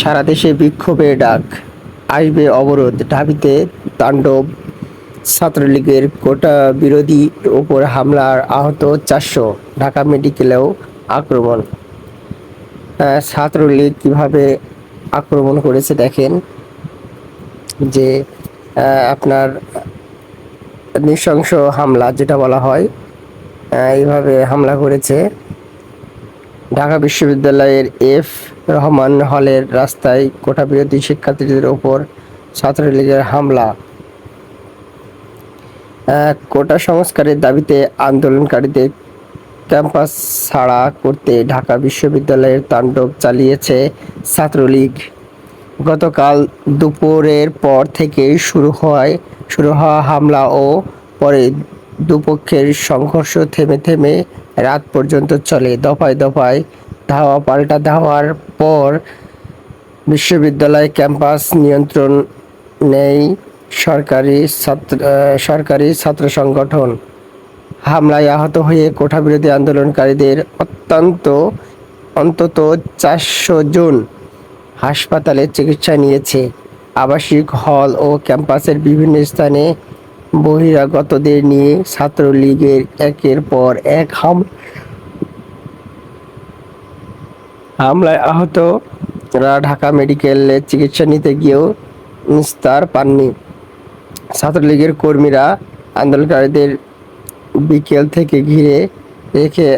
সারা দেশে বিক্ষোভের ডাক। আসবে অবরোধ, ঢাবিতে তাণ্ডব। ছাত্রলীগের কোটা বিরোধী ওপর হামলার আহত চারশো। ঢাকা মেডিকেলেও আক্রমণ। ছাত্রলীগ কীভাবে আক্রমণ করেছে দেখেন যে আপনার নৃশংস হামলা যেটা বলা হয় এইভাবে হামলা করেছে। ঢাকা বিশ্ববিদ্যালয়ের এফ রহমান হলের রাস্তায় কোটা বিরোধী শিক্ষার্থীদের ওপর ছাত্রলীগের হামলা। কোটা সংস্কারের দাবিতে আন্দোলনকারীদের ক্যাম্পাস ছাড়া করতে ঢাকা বিশ্ববিদ্যালয়ের তাণ্ডব চালিয়েছে ছাত্রলীগ। গতকাল দুপুরের পর থেকে শুরু হয়, শুরু হওয়া হামলা ও পরে দুপক্ষের সংঘর্ষ থেমে থেমে রাত পর্যন্ত চলে। দফায় দফায় ধাওয়া, পাল্টা ধাওয়ার পর বিশ্ববিদ্যালয় ক্যাম্পাস নিয়ন্ত্রণ নেই সরকারি ছাত্র সরকারি ছাত্র সংগঠন। হামলায় আহত হয়ে কোঠা বিরোধী আন্দোলনকারীদের অত্যন্ত, অন্তত চারশো জন হাসপাতালে চিকিৎসা নিয়েছে। আবাসিক হল ও ক্যাম্পাসের বিভিন্ন স্থানে বহিরাগতদের নিয়ে ছাত্রলীগের একের পর এক হাম হামলায় আহতরা ঢাকা মেডিকেলে চিকিৎসা নিতে গিয়েও নিস্তার পাননি। ছাত্রলীগের কর্মীরা আন্দোলনকারীদের বিকেল থেকে ঘিরে রেখে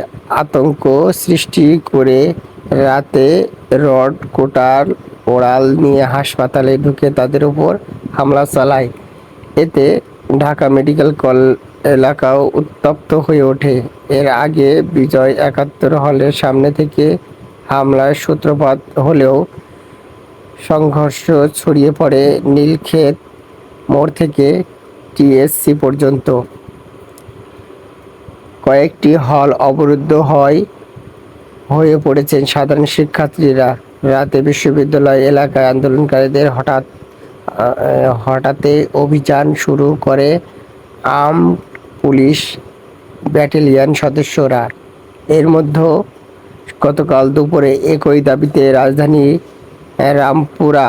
আতঙ্ক সৃষ্টি করে রাতে রড কোটার ওড়াল নিয়ে হাসপাতালে ঢুকে তাদের উপর হামলা চালায়। এতে ঢাকা মেডিকেল কল এলাকাও উত্তপ্ত হয়ে ওঠে। এর আগে বিজয় একাত্তর হলের সামনে থেকে হামলার সূত্রপাত হলেও সংঘর্ষ ছড়িয়ে পড়ে নীলক্ষেত মোড় থেকে টিএসসি পর্যন্ত। কয়েকটি হল অবরুদ্ধ হয়, হয়ে পড়েছেন সাধারণ শিক্ষার্থীরা। রাতে বিশ্ববিদ্যালয় এলাকায় আন্দোলনকারীদের হঠাৎ হঠাৎই অভিযান শুরু করে আম পুলিশ ব্যাটালিয়ন সদস্যরা। এর মধ্যে গতকাল দুপুরে একই দাবিতে রাজধানী রামপুরা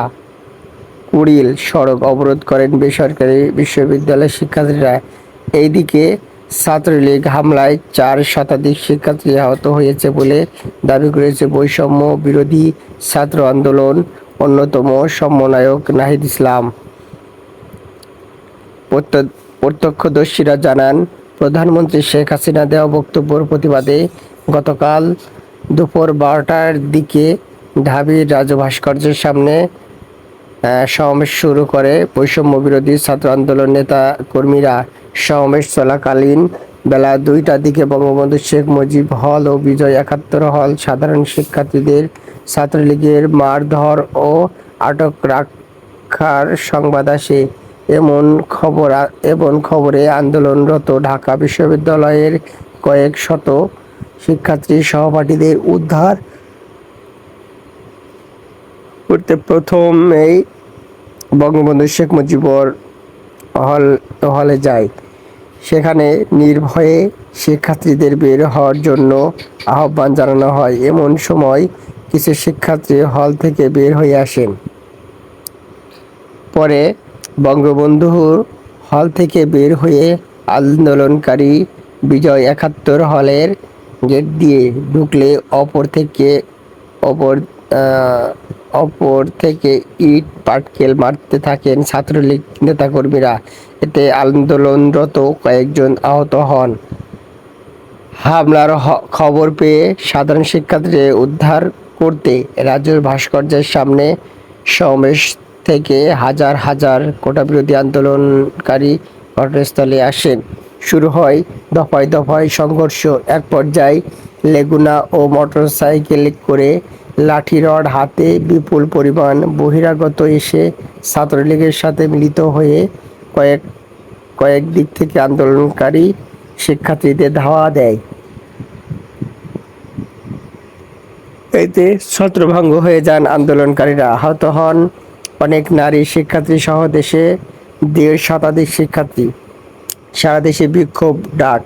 কুড়িল সড়ক অবরোধ করেন বেসরকারি বিশ্ববিদ্যালয়ের শিক্ষার্থীরা। এইদিকে ছাত্রলীগ হামলায় চার শতাধিক শিক্ষার্থী আহত হয়েছে বলে দাবি করেছে বৈষম্য বিরোধী ছাত্র আন্দোলন অন্যতম সমন্বয়ক নাহিদ ইসলাম। প্রত্যক্ষদর্শীরা জানান, প্রধানমন্ত্রী শেখ হাসিনা দেওয়া বক্তব্যের প্রতিবাদে গতকাল দুপুর বারোটার দিকে ঢাবির রাজু ভাস্কর্যের সামনে সমাবেশ শুরু করে বৈষম্য বিরোধী ছাত্র আন্দোলন নেতা কর্মীরা সমাবেশ চলাকালীন বেলা দুইটার দিকে বঙ্গবন্ধু শেখ মুজিব হল ও বিজয় একাত্তর হল সাধারণ শিক্ষার্থীদের ছাত্রলীগের মারধর ও আটক রাখার সংবাদ আসে। এমন খবর, এমন খবরে আন্দোলনরত ঢাকা বিশ্ববিদ্যালয়ের কয়েক শত শিক্ষার্থী সহপাঠীদের উদ্ধার করতে প্রথমেই বঙ্গবন্ধু শেখ মুজিবর হল হলে যায়। সেখানে নির্ভয়ে শিক্ষার্থীদের বের হওয়ার জন্য আহ্বান জানানো হয়। এমন সময় কিছু শিক্ষার্থী হল থেকে বের হয়ে আসেন। পরে বঙ্গবন্ধু হল থেকে বের হয়ে আন্দোলনকারী বিজয় একাত্তর হলের গেট দিয়ে ঢুকলে অপর থেকে অপর অপর থেকে ইট, পাটকেল মারতে থাকেন ছাত্রলীগ নেতাকর্মীরা। এতে আন্দোলনরত কয়েকজন আহত হন। হামলার খবর পেয়ে সাধারণ শিক্ষার্থীদের উদ্ধার করতে রাজ্যের ভাস্কর্যের সামনে সমাবেশ থেকে হাজার হাজার কোটা বিরোধী আন্দোলনকারী ঘটনাস্থলে আসেন। শুরু হয় দফায় দফায় সংঘর্ষ। এক পর্যায়ে লেগুনা ও মোটরসাইকেল করে লাঠি রড হাতে বিপুল পরিমাণ বহিরাগত এসে ছাত্রলীগের সাথে মিলিত হয়ে কয়েক কয়েক দিক থেকে আন্দোলনকারী শিক্ষার্থীদের ধাওয়া দেয়। এতে ছত্রভঙ্গ হয়ে যান আন্দোলনকারীরা। আহত হন অনেক নারী শিক্ষার্থী সহ দেশে দেড় শতাধিক শিক্ষার্থী। সারা দেশে বিক্ষোভ, ডাক।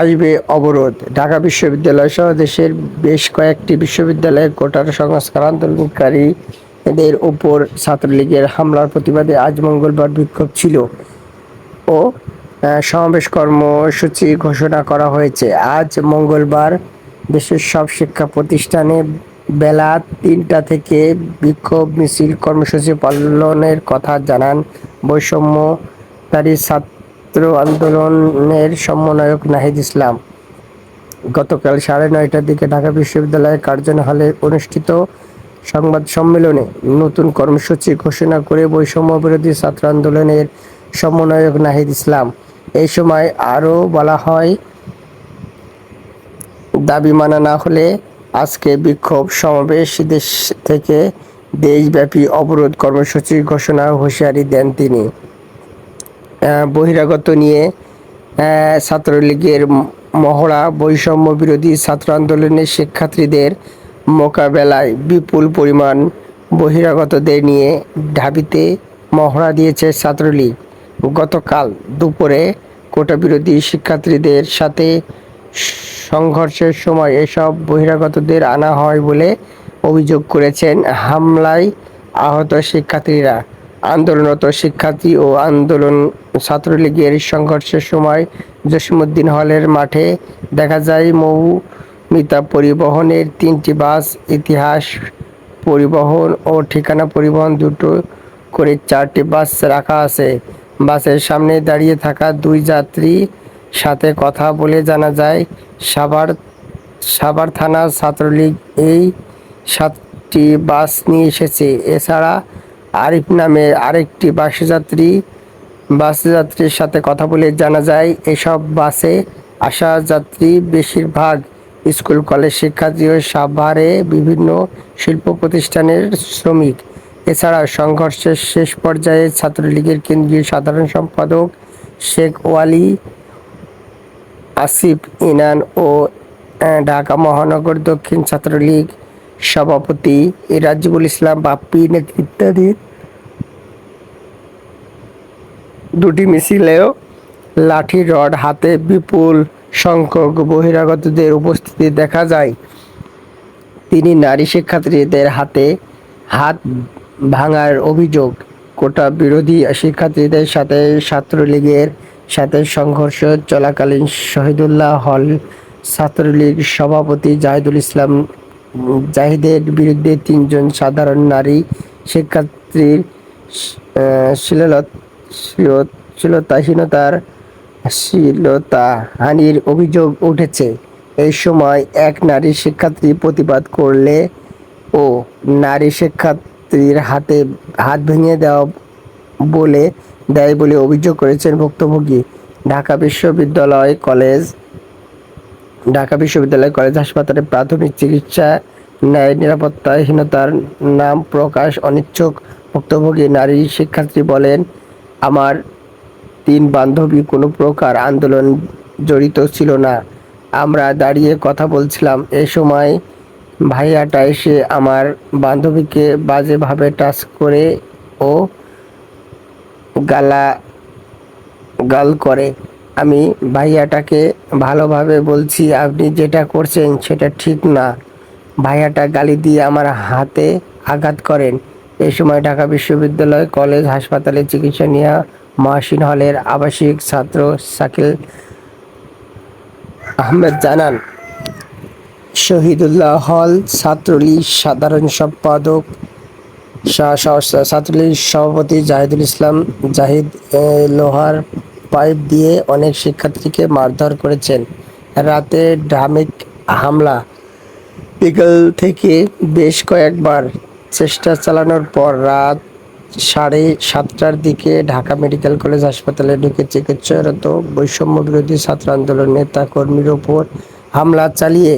আসবে অবরোধ। ঢাকা বিশ্ববিদ্যালয় সহ দেশের বেশ কয়েকটি বিশ্ববিদ্যালয়ের কোটার সংস্কার আন্দোলনকারী এদের উপর ছাত্রলীগের হামলার প্রতিবাদে আজ মঙ্গলবার বিক্ষোভ ছিল ও সমাবেশ কর্মসূচি ঘোষণা করা হয়েছে। আজ মঙ্গলবার দেশের সব শিক্ষা প্রতিষ্ঠানে বেলা তিনটা থেকে বিক্ষোভ মিছিল কর্মসূচি পালনের কথা জানান বৈষম্যকারী ছাত্র আন্দোলনের সমন্বয়ক নাহিদ ইসলাম গতকাল সাড়ে নয়টার দিকে ঢাকা বিশ্ববিদ্যালয়ের কার্জন হলে অনুষ্ঠিত সংবাদ সম্মেলনে নতুন কর্মসূচি ঘোষণা করে বৈষম্য বিরোধী ছাত্র আন্দোলনের সমন্বয়ক নাহিদ ইসলাম। এই সময় আরও বলা হয়, দাবি মানা না হলে আজকে বিক্ষোভ সমাবেশ দেশ থেকে দেশব্যাপী অবরোধ কর্মসূচি ঘোষণা হুঁশিয়ারি দেন তিনি। বহিরাগত নিয়ে ছাত্রলীগের মহড়া, বৈষম্য বিরোধী ছাত্র আন্দোলনের শিক্ষার্থীদের মোকাবেলায় বিপুল পরিমাণ বহিরাগতদের নিয়ে ঢাবিতে মহড়া দিয়েছে ছাত্রলীগ। গতকাল দুপুরে কোটা বিরোধী শিক্ষার্থীদের সাথে সংঘর্ষের সময় এসব বহিরাগতদের আনা হয় বলে অভিযোগ করেছেন হামলায় আহত শিক্ষার্থীরা। আন্দোলনরত শিক্ষার্থী ও আন্দোলন ছাত্রলীগের সংঘর্ষের সময় জসীমউদ্দিন হলের মাঠে দেখা যায় মৌমিতা পরিবহনের তিনটি বাস, ইতিহাস পরিবহন ও ঠিকানা পরিবহন দুটো করে চারটি বাস রাখা আছে। বাসের সামনে দাঁড়িয়ে থাকা দুই যাত্রী সাথে কথা বলে জানা যায়, সাভার সাভার থানা ছাত্রলীগ এই সাতটি বাস নিয়ে এসেছে। এছাড়া আরিফ নামের আরেকটি বাসে যাত্রী বাসযাত্রী বাসযাত্রীর সাথে কথা বলে জানা যায়, এসব বাসে আসা যাত্রী বেশিরভাগ স্কুল, কলেজ, শিক্ষার্থী ও সাভারে বিভিন্ন শিল্প প্রতিষ্ঠানের শ্রমিক। এছাড়া সংঘর্ষের শেষ পর্যায়ে ছাত্রলীগের কেন্দ্রীয় সাধারণ সম্পাদক শেখ ওয়ালি, আসিফ ইনান ও ঢাকা মহানগর দক্ষিণ ছাত্রলীগ সভাপতি রাজিবুল ইসলাম বাপ্পি নেতৃত্বাধীন দুটি মিছিলেও লাঠি, রড, হাতে বিপুল সংখ্যক বহিরাগতদের উপস্থিতি দেখা যায়। তিনি নারী শিক্ষার্থীদের হাতে হাত ভাঙার অভিযোগ। কোটা বিরোধী শিক্ষার্থীদের সাথে ছাত্রলীগের সাথে সংঘর্ষ চলাকালীন শহীদুল্লাহ হল ছাত্রলীগ সভাপতি জাহিদুল ইসলাম জাহিদের বিরুদ্ধে তিনজন সাধারণ নারী শিক্ষার্থীর শ্লীলতাহীনতার শ্লীলতা হানির অভিযোগ উঠেছে। এই সময় এক নারী শিক্ষার্থী প্রতিবাদ করলে ও নারী শিক্ষার্থীর হাতে হাত ভেঙে দেওয়া বলে দেয় বলে অভিযোগ করেছেন ভুক্তভোগী। ঢাকা বিশ্ববিদ্যালয় কলেজ ঢাকা বিশ্ববিদ্যালয় কলেজ হাসপাতালে প্রাথমিক চিকিৎসা ন্যায় নিরাপত্তাহীনতার নাম প্রকাশ অনিচ্ছুক ভুক্তভোগী নারী শিক্ষার্থী বলেন, আমার তিন বান্ধবী কোনো প্রকার আন্দোলন জড়িত ছিল না। আমরা দাঁড়িয়ে কথা বলছিলাম। এ সময় ভাইয়াটা এসে আমার বান্ধবীকে বাজেভাবে টাচ করে ও গালা গাল করে। আমি ভাইয়াটাকে ভালোভাবে বলছি, আপনি যেটা করছেন সেটা ঠিক না। ভাইয়াটা গালি দিয়ে আমার হাতে আঘাত করেন। এই সময় ঢাকা বিশ্ববিদ্যালয় কলেজ হাসপাতালে চিকিৎসা নেওয়া মহাসিন হলের আবাসিক ছাত্র শাকিল আহমেদ জানান, শহীদুল্লাহ হল ছাত্রলীগ সাধারণ সম্পাদক ছাত্রলীগ সভাপতি জাহিদুল ইসলাম জাহিদ লোহার পাইপ দিয়ে অনেক শিক্ষার্থীকে মারধর করেছেন। রাতে ঢামিক হামলা। বিকেল থেকে বেশ কয়েকবার চেষ্টা চালানোর পর রাত সাড়ে সাতটার দিকে ঢাকা মেডিকেল কলেজ হাসপাতালে ঢুকে চিকিৎসারত বৈষম্য বিরোধী ছাত্র আন্দোলন নেতা কর্মীর ওপর হামলা চালিয়ে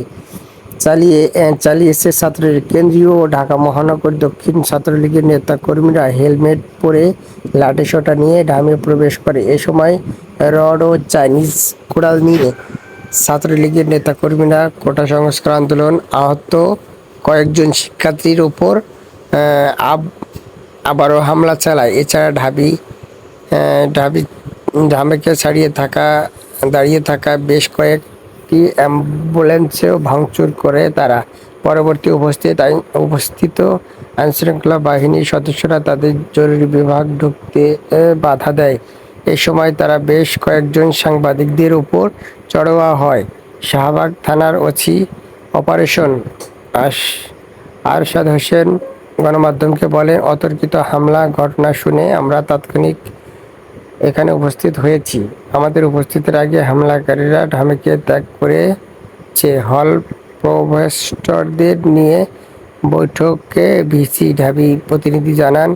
চালিয়ে চালিয়েছে ছাত্রলীগ কেন্দ্রীয় ও ঢাকা মহানগর দক্ষিণ ছাত্রলীগের নেতা কর্মীরা হেলমেট পরে লাঠিসোঁটা নিয়ে ঢামে প্রবেশ করে। এ সময় রড ও চাইনিজ কোড়াল নিয়ে। ছাত্রলীগের নেতা কর্মীরা কোটা সংস্কার আন্দোলন আহত কয়েকজন শিক্ষার্থীর ওপর আব- আবারও হামলা চালায়। এছাড়া ঢাবি ঢাবি ঢামেকে ছাড়িয়ে থাকা, দাঁড়িয়ে থাকা বেশ কয়েকটি অ্যাম্বুলেন্সেও ভাঙচুর করে তারা। পরবর্তী উপস্থিত আইন উপস্থিত আইনশৃঙ্খলা বাহিনীর সদস্যরা তাদের জরুরি বিভাগ ঢুকতে বাধা দেয়। এ সময় তারা বেশ কয়েকজন সাংবাদিকদের উপর চড়োয়া হয়। শাহবাগ থানার ওসি অপারেশন আশ, আরশাদ হোসেন গণমাধ্যমকে বলেন, অতর্কিত হামলা ঘটনা শুনে আমরা তাৎক্ষণিক এখানে উপস্থিত হয়েছি। আমাদের উপস্থিতির আগে হামলাকারীরা ঢামেকে ত্যাগ করেছে। হল প্রভেস্টরদের নিয়ে বৈঠকে ভিসি ঢাবি প্রতিনিধি জানান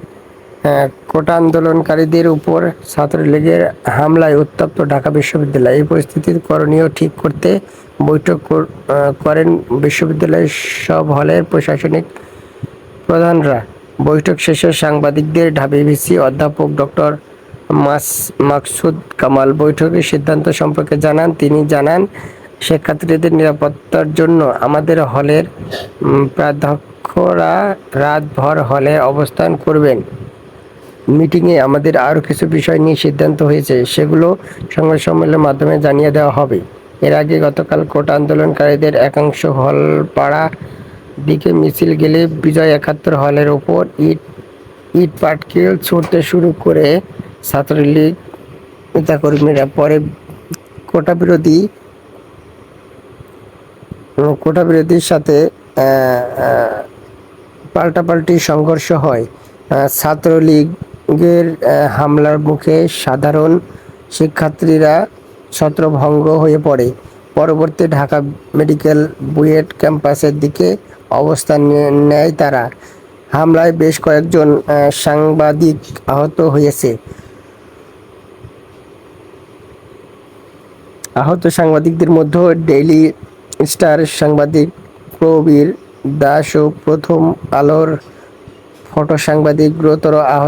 কোটা আন্দোলনকারীদের উপর ছাত্রলীগের হামলায় উত্তপ্ত ঢাকা বিশ্ববিদ্যালয়। এই পরিস্থিতির করণীয় ঠিক করতে বৈঠক কর- করেন বিশ্ববিদ্যালয়ের সব হলের প্রশাসনিক প্রধানরা। বৈঠক শেষে সাংবাদিকদের ঢাবি ভিসি অধ্যাপক ডক্টর মাকসুদ কামাল বৈঠকের সিদ্ধান্ত সম্পর্কে জানান। তিনি জানান, শিক্ষার্থীদের নিরাপত্তার জন্য আমাদের হলের প্রাধ্যক্ষরা রাতভর হলে অবস্থান করবেন। মিটিংয়ে আমাদের আরও কিছু বিষয় নিয়ে সিদ্ধান্ত হয়েছে, সেগুলো সংবাদ সম্মেলনের মাধ্যমে জানিয়ে দেওয়া হবে। এর আগে গতকাল কোটা আন্দোলনকারীদের একাংশ হলপাড়া দিকে মিছিল গেলে বিজয় একাত্তর হলের ওপর ইট ইট পাটকেল ছুটতে শুরু করে ছাত্রলীগ, নেতাকর্মীরা পরে কোটা বিরোধী কোটা বিরোধীর সাথে পাল্টাপাল্টি সংঘর্ষ হয়। ছাত্রলীগের হামলার মুখে সাধারণ শিক্ষার্থীরা ছত্রভঙ্গ হয়ে পড়ে। পরবর্তী ঢাকা মেডিকেল বুয়েট ক্যাম্পাসের দিকে অবস্থান নেয় তারা। হামলায় বেশ কয়েকজন সাংবাদিক আহত হয়েছে। আহত সাংবাদিকদের মধ্যে ডেইলি স্টার সাংবাদিক প্রবীর দাস ও প্রথম আলোর ফটো সাংবাদিক, গুরুতর আহত